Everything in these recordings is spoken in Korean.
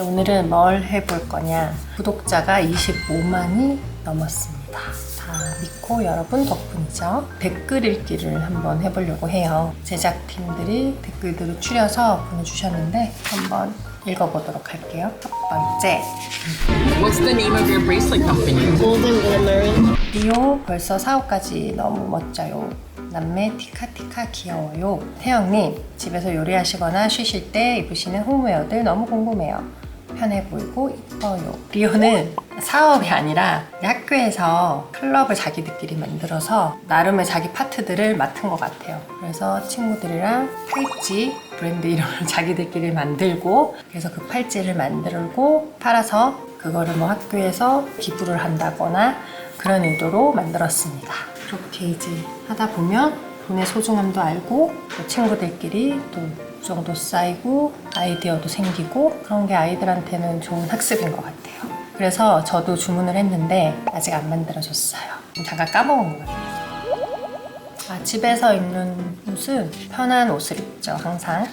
네, 오늘은 뭘 해볼 거냐. 구독자가 25만이 넘었습니다. 다 미코 여러분 덕분이죠. 댓글 읽기를 한번 해보려고 해요. 제작팀들이 댓글들을 추려서 보내주셨는데 한번 읽어보도록 할게요. 첫 번째. What's the name of your bracelet company? Golden glimmering. 리오 벌써 사업까지 너무 멋져요. 남매 티카티카 귀여워요. 태영님 집에서 요리하시거나 쉬실 때 입으시는 홈웨어들 너무 궁금해요. 편해 보이고 이뻐요. 리오는 사업이 아니라 학교에서 클럽을 자기들끼리 만들어서 나름의 자기 파트들을 맡은 것 같아요. 그래서 친구들이랑 팔찌 브랜드 이름을 자기들끼리 만들고 그래서 그 팔찌를 만들고 팔아서 그거를 뭐 학교에서 기부를 한다거나 그런 의도로 만들었습니다. 그렇게 이제 하다 보면 돈의 소중함도 알고 또 친구들끼리 또그 정도 쌓이고 아이디어도 생기고 그런 게 아이들한테는 좋은 학습인 것 같아요. 그래서 저도 주문을 했는데 아직 안 만들어졌어요. 잠깐 까먹은 것 같아요. 아, 집에서 입는 옷은 편한 옷을 입죠, 항상.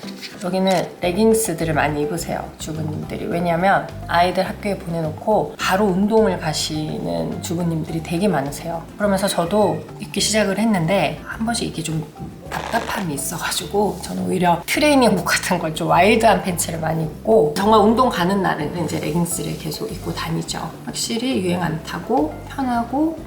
여기는 레깅스들을 많이 입으세요, 주부님들이. 왜냐면 아이들 학교에 보내놓고 바로 운동을 가시는 주부님들이 되게 많으세요. 그러면서 저도 입기 시작을 했는데 한 번씩 이게 좀 답답함이 있어가지고 저는 오히려 트레이닝복 같은 걸 좀 와일드한 팬츠를 많이 입고 정말 운동 가는 날에는 이제 레깅스를 계속 입고 다니죠. 확실히 유행 안 타고 편하고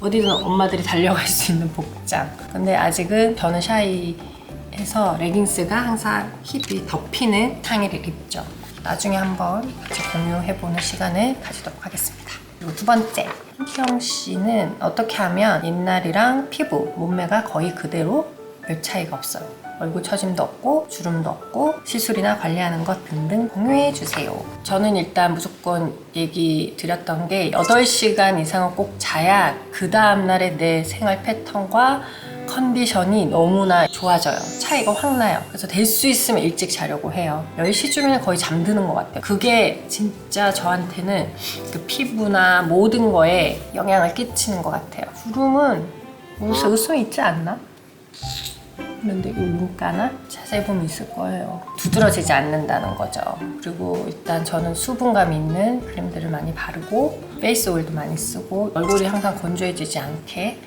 어디든 엄마들이 달려갈 수 있는 복장. 근데 아직은 저는 샤이해서 레깅스가 항상 힙이 덮이는 상의를 입죠. 나중에 한번 같이 공유해보는 시간을 가지도록 하겠습니다. 그리고 두 번째, 한경 씨는 어떻게 하면 옛날이랑 피부, 몸매가 거의 그대로 별 차이가 없어요. 얼굴 처짐도 없고 주름도 없고 시술이나 관리하는 것 등등 공유해 주세요. 저는 일단 무조건 얘기 드렸던 게 8시간 이상은 꼭 자야 그 다음날의 내 생활 패턴과 컨디션이 너무나 좋아져요. 차이가 확 나요. 그래서 될 수 있으면 일찍 자려고 해요. 10시쯤이면 거의 잠드는 것 같아요. 그게 진짜 저한테는 그 피부나 모든 거에 영향을 끼치는 것 같아요. 주름은 무슨 웃음이 있지 않나? 그런데 이 눈가나 자세히 보면 있을 거예요. 두드러지지 않는다는 거죠. 그리고 일단 저는 수분감 있는 크림들을 많이 바르고 페이스 오일도 많이 쓰고 얼굴이 항상 건조해지지 않게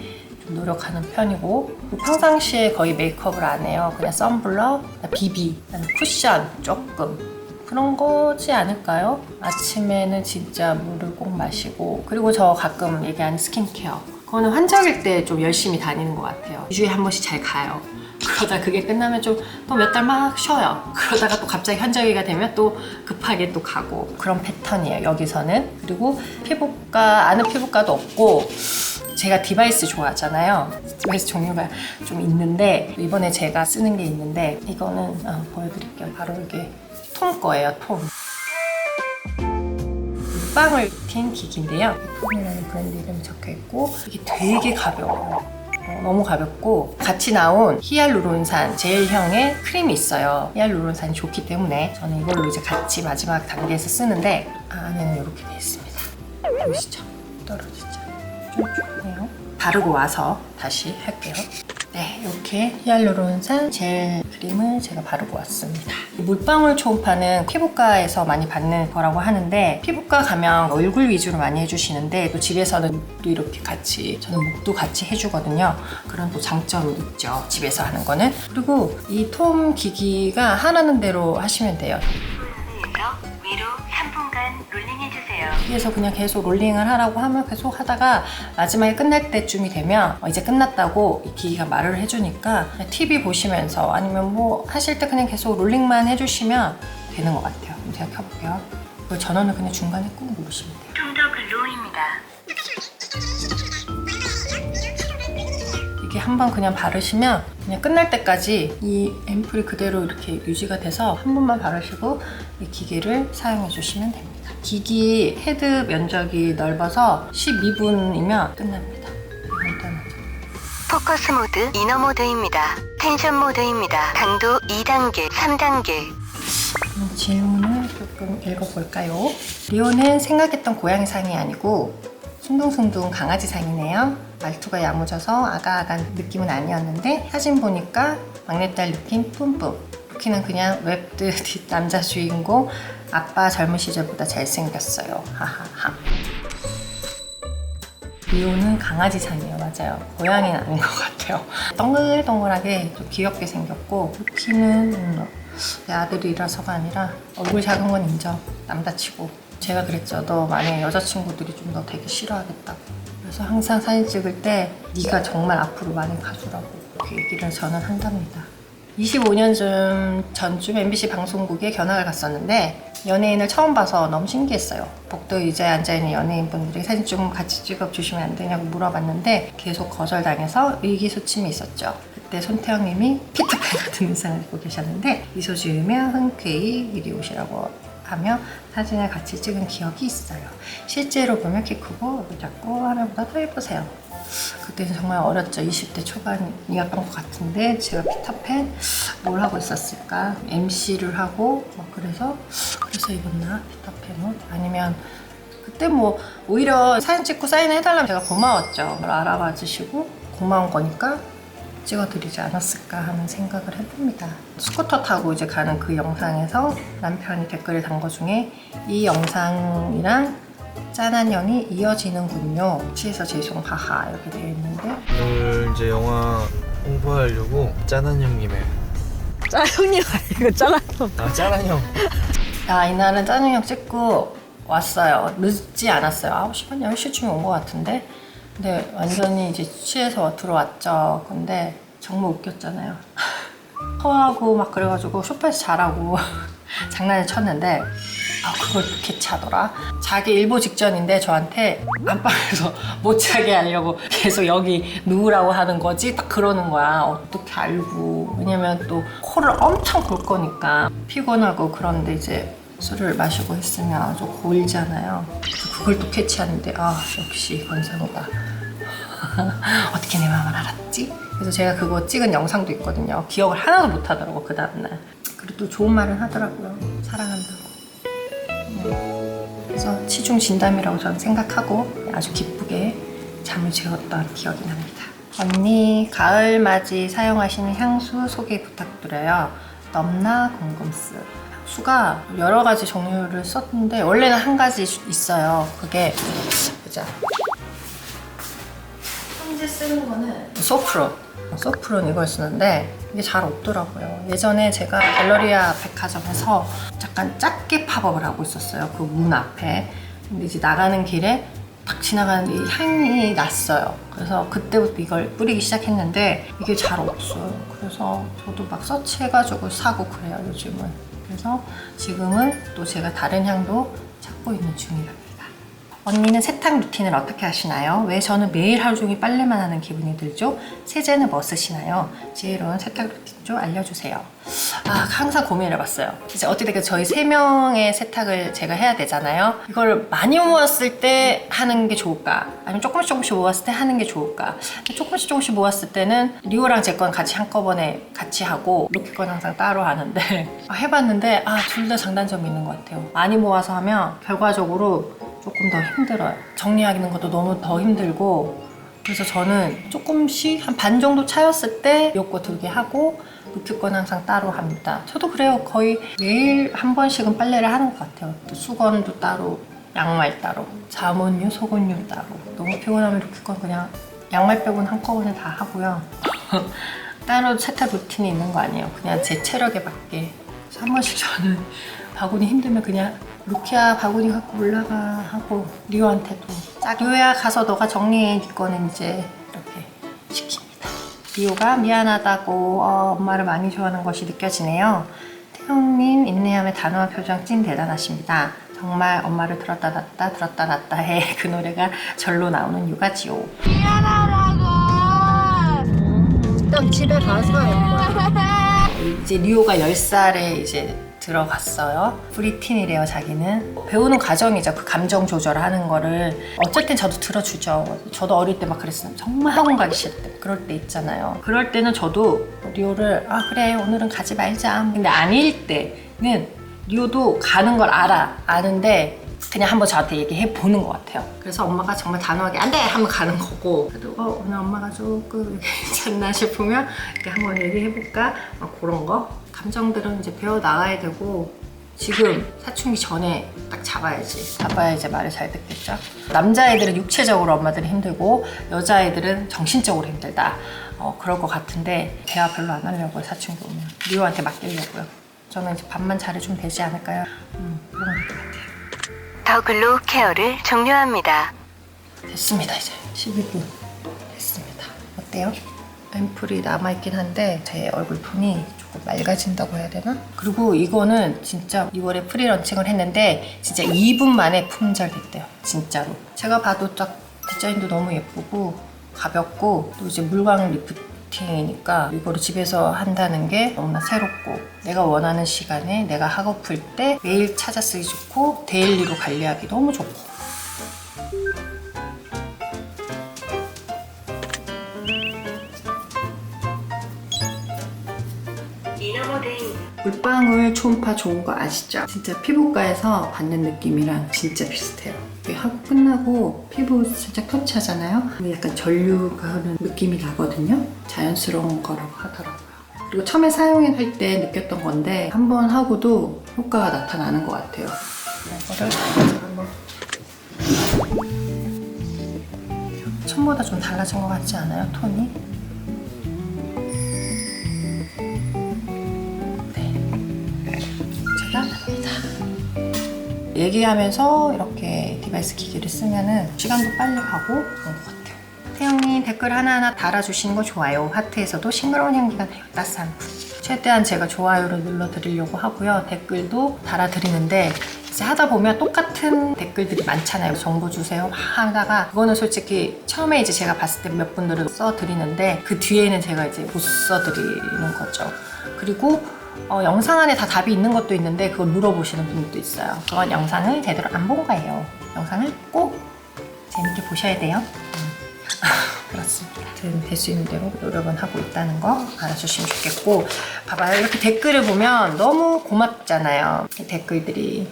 좀 노력하는 편이고 평상시에 거의 메이크업을 안 해요. 그냥 썬블러, 비비, 쿠션 조금 그런 거지 않을까요? 아침에는 진짜 물을 꼭 마시고 그리고 저 가끔 얘기하는 스킨케어 그거는 환절기 때좀 열심히 다니는 것 같아요 2주에 한 번씩 잘 가요 그러다 그게 끝나면 좀 또 몇 달 막 쉬어요 그러다가 또 갑자기 환절기가 되면 또 급하게 또 가고 그런 패턴이에요 여기서는 그리고 피부과 아는 피부과도 없고 제가 디바이스 좋아하잖아요. 디바이스 종류가 좀 있는데 이번에 제가 쓰는 게 있는데 이거는 어, 보여드릴게요. 바로 이게 톰 거예요. 톰. 빵을 핀 기기인데요. 톰이라는 브랜드 이름이 적혀 있고 이게 되게 가벼워요. 어, 너무 가볍고 같이 나온 히알루론산 젤형의 크림이 있어요. 히알루론산이 좋기 때문에 저는 이걸로 이제 같이 마지막 단계에서 쓰는데 안에는 이렇게 되어 있습니다. 보이시죠? 떨어지죠? 좀 좋네요. 바르고 와서 다시 할게요. 네, 이렇게 히알루론산 젤 크림을 제가 바르고 왔습니다. 물방울 초음파는 피부과에서 많이 받는 거라고 하는데 피부과 가면 얼굴 위주로 많이 해주시는데 또 집에서는 또 이렇게 같이 저는 목도 같이 해주거든요. 그런 또 장점이 있죠. 집에서 하는 거는. 그리고 이 톰 기기가 하라는 대로 하시면 돼요. 위로 3분간 롤링해주세요. 여기에서 그냥 계속 롤링을 하라고 하면 계속 하다가 마지막에 끝날 때쯤이 되면 어, 이제 끝났다고 이 기기가 말을 해주니까 TV 보시면서 아니면 뭐 하실 때 그냥 계속 롤링만 해주시면 되는 것 같아요. 그럼 제가 켜볼게요. 그 전원을 그냥 중간에 꾹 누르시면 돼요. 좀더 글로우입니다. 한 번 그냥 바르시면 그냥 끝날 때까지 이 앰플이 그대로 이렇게 유지가 돼서 한 번만 바르시고 이 기기를 사용해 주시면 됩니다. 기기 헤드 면적이 넓어서 12분이면 끝납니다. 간단하죠. 포커스 모드 이너 모드입니다. 텐션 모드입니다. 강도 2단계, 3단계. 그럼 질문을 조금 읽어볼까요? 리오는 생각했던 고양이상이 아니고 숭둥숭둥 강아지 상이네요. 말투가 야무져서 아가아가 느낌은 아니었는데 사진 보니까 막내딸 느낌 뿜뿜. 히토키는 그냥 웹드 남자 주인공 아빠 젊은 시절보다 잘생겼어요. 하하하. 리오는 강아지 상이에요, 맞아요. 고양이는 아닌 것 같아요. 동글동글하게 좀 귀엽게 생겼고 루키는 음, 내 아들이라서가 아니라 얼굴 작은 건 인정. 남자치고. 제가 그랬죠. 너 만약에 여자친구들이 좀 너 되게 싫어하겠다고. 그래서 항상 사진 찍을 때 네가 정말 앞으로 많이 가주라고 그 얘기를 저는 한답니다. 25년쯤 전쯤 MBC 방송국에 견학을 갔었는데 연예인을 처음 봐서 너무 신기했어요. 복도 의자에 앉아있는 연예인분들이 사진 좀 같이 찍어주시면 안 되냐고 물어봤는데 계속 거절당해서 의기소침이 있었죠. 그때 손태영님이 피터팬 같은 의상을 입고 계셨는데 미소 지으며 흔쾌히 이리 오시라고 하며 사진을 같이 찍은 기억이 있어요. 실제로 보면 키 크고 작고 화면보다 더 예쁘세요. 그때는 정말 어렸죠. 20대 초반이었던 것 같은데 제가 피터팬 뭘 하고 있었을까? MC를 하고 막 그래서 그래서 입었나? 피터팬 옷? 아니면 그때 뭐 오히려 사진 찍고 사인을 해달라면 제가 고마웠죠. 알아봐 주시고 고마운 거니까 찍어드리지 않았을까 하는 생각을 해봅니다. 스쿠터 타고 이제 가는 그 영상에서 남편이 댓글을 단 거 중에 이 영상이랑 짠한 년이 이어지는군요. 취해서 죄송 하하 이렇게 되어 있는데 오늘 이제 영화 홍보하려고 짠한 형님의 짜 형님 아니고 짜라 형. 아 짠한 형 야 이날은 짜증형 찍고 왔어요. 늦지 않았어요. 9시 반 10시쯤에 온 것 같은데 근데 완전히 이제 취해서 들어왔죠. 근데 정말 웃겼잖아요. 토하고 막 그래가지고 소파에서 자라고 장난을 쳤는데 아 그걸 그렇게 차더라. 자기 일보 직전인데 저한테 안방에서 못 자게 하려고 계속 여기 누우라고 하는 거지 딱 그러는 거야. 어떻게 알고 왜냐면 또 코를 엄청 골 거니까 피곤하고 그런데 이제 술을 마시고 있으면 아주 고일잖아요. 그걸 또 캐치하는데 아 역시 권상우가 어떻게 내 마음을 알았지? 그래서 제가 그거 찍은 영상도 있거든요. 기억을 하나도 못 하더라고 그 다음날. 그리고 또 좋은 말은 하더라고요. 사랑한다고. 음. 그래서 치중 진담이라고 저는 생각하고 아주 기쁘게 잠을 재웠던 기억이 납니다. 언니 가을 맞이 사용하시는 향수 소개 부탁드려요. 넘나 공금스. 향수가 여러 가지 종류를 썼는데 원래는 한 가지 있어요. 그게 보자. 현재 쓰는 거는 소프론. 소프론 이걸 쓰는데 이게 잘 없더라고요. 예전에 제가 갤러리아 백화점에서 약간 작게 팝업을 하고 있었어요. 그 문 앞에. 근데 이제 나가는 길에 딱 지나가는데 이 향이 났어요. 그래서 그때부터 이걸 뿌리기 시작했는데 이게 잘 없어요. 그래서 저도 막 서치해가지고 사고 그래요, 요즘은. 그래서 지금은 또 제가 다른 향도 찾고 있는 중이랍니다. 언니는 세탁 루틴을 어떻게 하시나요? 왜 저는 매일 하루 종일 빨래만 하는 기분이 들죠? 세제는 뭐 쓰시나요? 지혜로운 세탁 루틴 좀 알려주세요. 아, 항상 고민을 해봤어요. 이제 어떻게 저희 세 명의 세탁을 제가 해야 되잖아요. 이걸 많이 모았을 때 하는 게 좋을까? 아니면 조금씩 조금씩 모았을 때 하는 게 좋을까? 조금씩 조금씩 모았을 때는 리오랑 제 건 같이 한꺼번에 같이 하고 루키 건 항상 따로 하는데 아, 해봤는데 아, 둘 다 장단점이 있는 것 같아요. 많이 모아서 하면 결과적으로 조금 더 힘들어요. 정리하는 것도 너무 더 힘들고 그래서 저는 조금씩 한 반 정도 차였을 때 요거 두 개 하고 루키 건 항상 따로 합니다. 저도 그래요. 거의 매일 한 번씩은 빨래를 하는 것 같아요. 또 수건도 따로, 양말 따로, 잠옷류, 속옷류 따로. 너무 피곤하면 루키 건 그냥 양말 빼고는 한꺼번에 다 하고요. 따로 세탁 루틴이 있는 거 아니에요. 그냥 제 체력에 맞게. 한 번씩 저는 바구니 힘들면 그냥 루키야 바구니 갖고 올라가 하고 리오한테도 딱 리오야 가서 너가 정리해 네 거는 이제 리오가 미안하다고 어, 엄마를 많이 좋아하는 것이 느껴지네요. 태용님 인내함의 단호한 표정 찐 대단하십니다. 정말 엄마를 들었다 놨다 들었다 놨다 해 그 노래가 절로 나오는 육아지요. 일단 집에 가서 이제 리오가 10살에 이제 들어갔어요. 프리틴이래요, 자기는. 배우는 과정이죠. 그 감정 조절하는 거를. 땐 저도 들어주죠. 저도 어릴 때 막 그랬어요. 정말 학원 가기 싫을 때. 그럴 때 있잖아요. 그럴 때는 저도 리오를, 아, 그래, 오늘은 가지 말자. 근데 아닐 때는 리오도 가는 걸 알아. 아는데 그냥 한번 저한테 얘기해 보는 것 같아요. 그래서 엄마가 정말 단호하게 안 돼! 하면 가는 거고 그래도 어, 오늘 엄마가 조금 괜찮나 싶으면 이렇게 한번 얘기해 볼까? 막 그런 거 감정들은 이제 배워 나가야 되고 지금 사춘기 전에 딱 잡아야지. 잡아야 이제 말을 잘 듣겠죠. 남자애들은 육체적으로 엄마들이 힘들고 여자애들은 정신적으로 힘들다. 어, 그럴 것 같은데 대화 별로 안 하려고요. 사춘기 오면 리오한테 맡기려고요. 저는 이제 밥만 잘해주면 되지 않을까요? 음, 그런 것 같아요. 더글로 케어를 종료합니다. 됐습니다 이제 12분 됐습니다 어때요? 앰플이 남아있긴 한데 제 얼굴 톤이 맑아진다고 해야 되나? 그리고 이거는 진짜 2월에 프리런칭을 했는데 진짜 2분 만에 품절됐대요 진짜로 제가 봐도 딱 디자인도 너무 예쁘고 가볍고 또 이제 물광 리프팅이니까 이거를 집에서 한다는 게 너무나 새롭고 내가 원하는 시간에 내가 하고플 때 매일 찾아 쓰기 좋고 데일리로 관리하기 너무 좋고 물방울 초음파 좋은 거 아시죠? 진짜 피부과에서 받는 느낌이랑 진짜 비슷해요. 하고 끝나고 피부 살짝 터치하잖아요. 약간 전류가 흐르는 느낌이 나거든요. 자연스러운 거라고 하더라고요. 그리고 처음에 사용할 때 느꼈던 건데 한 번 하고도 효과가 나타나는 것 같아요. 이거를 한번 처음보다 좀 달라진 것 같지 않아요? 톤이? 얘기하면서 이렇게 디바이스 기기를 쓰면은 시간도 빨리 가고 그런 것 같아요. 태영님 댓글 하나하나 달아주시는 거 좋아요. 하트에서도 싱그러운 향기가 나요. 따스한 분. 최대한 제가 좋아요를 눌러드리려고 하고요. 댓글도 달아드리는데 이제 하다 보면 똑같은 댓글들이 많잖아요. 정보 주세요. 막 하다가 그거는 솔직히 처음에 이제 제가 봤을 때 몇 분들은 써드리는데 그 뒤에는 제가 이제 못 써드리는 거죠. 그리고 어, 영상 안에 다 답이 있는 것도 있는데 그걸 물어보시는 분들도 있어요. 그건 영상을 제대로 안 본 거예요. 영상을 꼭 재밌게 보셔야 돼요. 음. 그렇습니다. 될 수 있는 대로 노력은 하고 있다는 거 알아주시면 좋겠고 봐봐요. 이렇게 댓글을 보면 너무 고맙잖아요. 이 댓글들이.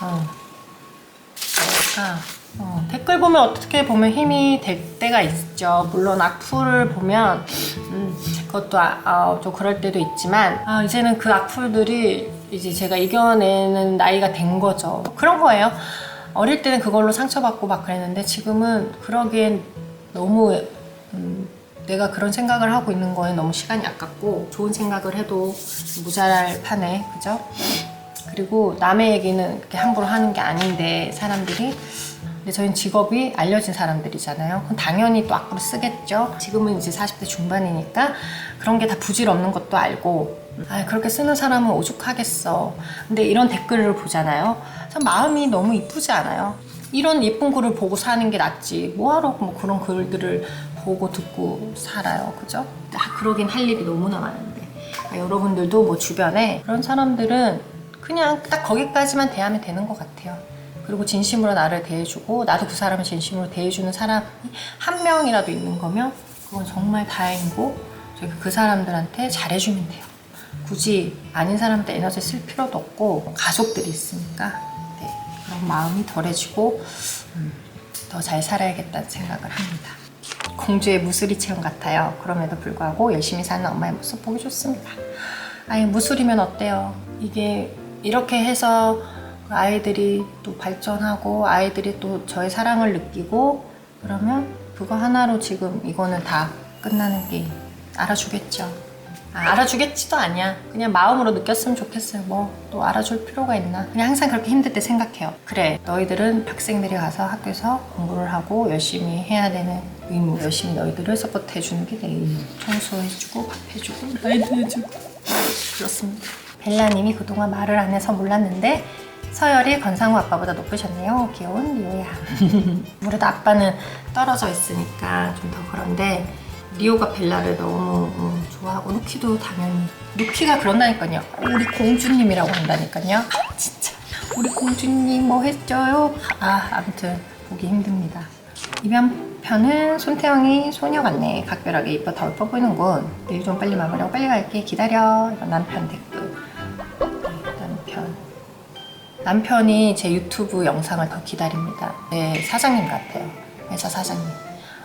어. 그러니까 어, 댓글 보면 어떻게 보면 힘이 될 때가 있죠. 물론 악플을 보면 음, 그것도 아, 아, 좀 그럴 때도 있지만 아, 이제는 그 악플들이 이제 제가 이겨내는 나이가 된 거죠. 그런 거예요. 어릴 때는 그걸로 상처받고 막 그랬는데 지금은 그러기엔 너무 음, 내가 그런 생각을 하고 있는 거에 너무 시간이 아깝고 좋은 생각을 해도 모자랄 판에 그죠? 그리고 남의 얘기는 그렇게 함부로 하는 게 아닌데 사람들이 근데 저희는 직업이 알려진 사람들이잖아요. 그럼 당연히 또 악플을 쓰겠죠. 지금은 이제 40대 중반이니까 그런 게 다 부질없는 것도 알고 아 그렇게 쓰는 사람은 오죽하겠어. 근데 이런 댓글을 보잖아요. 참 마음이 너무 이쁘지 않아요? 이런 예쁜 글을 보고 사는 게 낫지. 뭐하러 뭐 그런 글들을 보고 듣고 살아요. 그죠? 아, 그러긴 할 일이 너무나 많은데. 아, 여러분들도 뭐 주변에 그런 사람들은 그냥 딱 거기까지만 대하면 되는 것 같아요. 그리고 진심으로 나를 대해주고 나도 그 사람을 진심으로 대해주는 사람이 한 명이라도 있는 거면 그건 정말 다행이고 그 사람들한테 잘해주면 돼요. 굳이 아닌 사람한테 에너지 쓸 필요도 없고 가족들이 있으니까 네, 그런 마음이 덜해지고 음, 더잘 살아야겠다는 생각을 합니다. 공주의 무수리 체험 같아요. 그럼에도 불구하고 열심히 사는 엄마의 모습 보기 좋습니다. 아이 무술이면 어때요? 이게 이렇게 해서 아이들이 또 발전하고 아이들이 또 저의 사랑을 느끼고 그러면 그거 하나로 지금 이거는 다 끝나는 게임 알아주겠죠. 아, 알아주겠지도 아니야. 그냥 마음으로 느꼈으면 좋겠어요. 뭐 또 알아줄 필요가 있나? 그냥 항상 그렇게 힘들 때 생각해요. 그래, 너희들은 학생들이 가서 학교에서 공부를 하고 열심히 해야 되는 의무, 열심히 너희들을 서포트 해주는 게 내 의무. 청소해주고 밥 해주고 라이드 해주고 그렇습니다. 벨라님이 그동안 말을 안 해서 몰랐는데 서열이 건상우 아빠보다 높으셨네요. 귀여운 리오야. 아무래도 아빠는 떨어져 있으니까 좀 더 그런데 리오가 벨라를 너무 음, 좋아하고 루키도 당연히 루키가 그런다니까요. 우리 공주님이라고 한다니까요. 아, 진짜 우리 공주님 뭐 했죠요? 아 아무튼 보기 힘듭니다. 이번 편은 손태영이 소녀 같네. 각별하게 이뻐 더 예뻐 보이는군. 일좀 빨리 마무리하고 빨리 갈게. 기다려. 이런 남편 댓글. 네, 남편. 남편이 제 유튜브 영상을 더 기다립니다. 네, 사장님 같아요. 회사 사장님.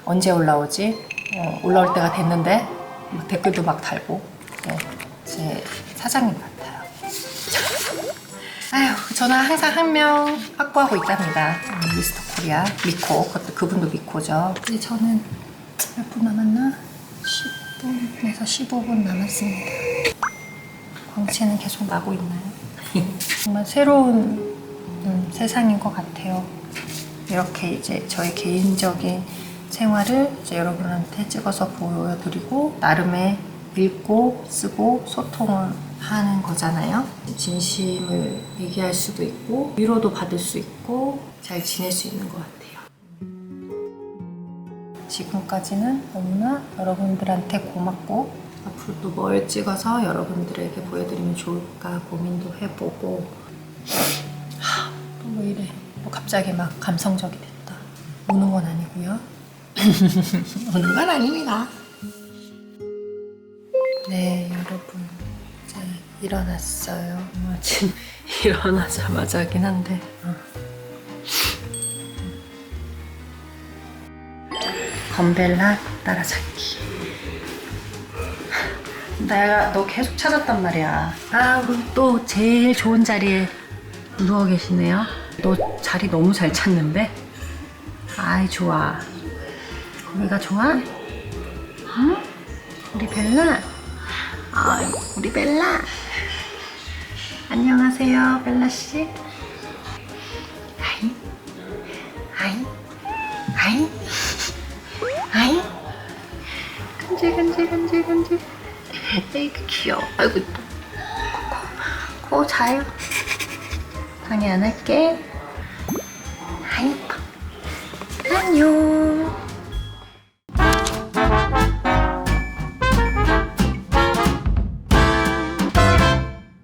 언제 올라오지? 어, 올라올 때가 됐는데 막 댓글도 막 달고. 네, 제 사장님 같아요. 아휴, 저는 항상 한 명 확보하고 있답니다. 음, 미스터 코리아, 미코. 그것도 그분도 미코죠. 이제 저는 몇 분 남았나? 10분에서 15분 남았습니다. 광채는 계속 나고 있나요? 정말 새로운 음, 세상인 것 같아요. 이렇게 이제 저의 개인적인 생활을 이제 여러분한테 찍어서 보여드리고 나름의 읽고 쓰고 소통을 하는 거잖아요. 진심을 얘기할 수도 있고 위로도 받을 수 있고 잘 지낼 수 있는 것 같아요. 지금까지는 너무나 여러분들한테 고맙고 앞으로 또 뭘 찍어서 여러분들에게 보여드리면 좋을까 고민도 해보고. 하, 또왜 이래. 뭐 갑자기 막 감성적이 됐다. 우는 건 아니고요. 우는 건 아닙니다. 네 여러분. 이제 일어났어요. 아침 일어나자마자긴 한데. 어. 건벨라 따라잡기. 내가 너 계속 찾았단 말이야. 아, 우리 또 제일 좋은 자리에 누워 계시네요. 너 자리 너무 잘 찾는데? 아이, 좋아. 거기가 좋아? 응? 우리 벨라? 아이, 우리 벨라. 안녕하세요, 벨라씨. 아이, 아이, 아이. 아이 간질 간질 간질 간질 에이그 귀여워. 아이고 이뻐. 코, 코 자요. 방해 안 할게. 아이 이뻐 안녕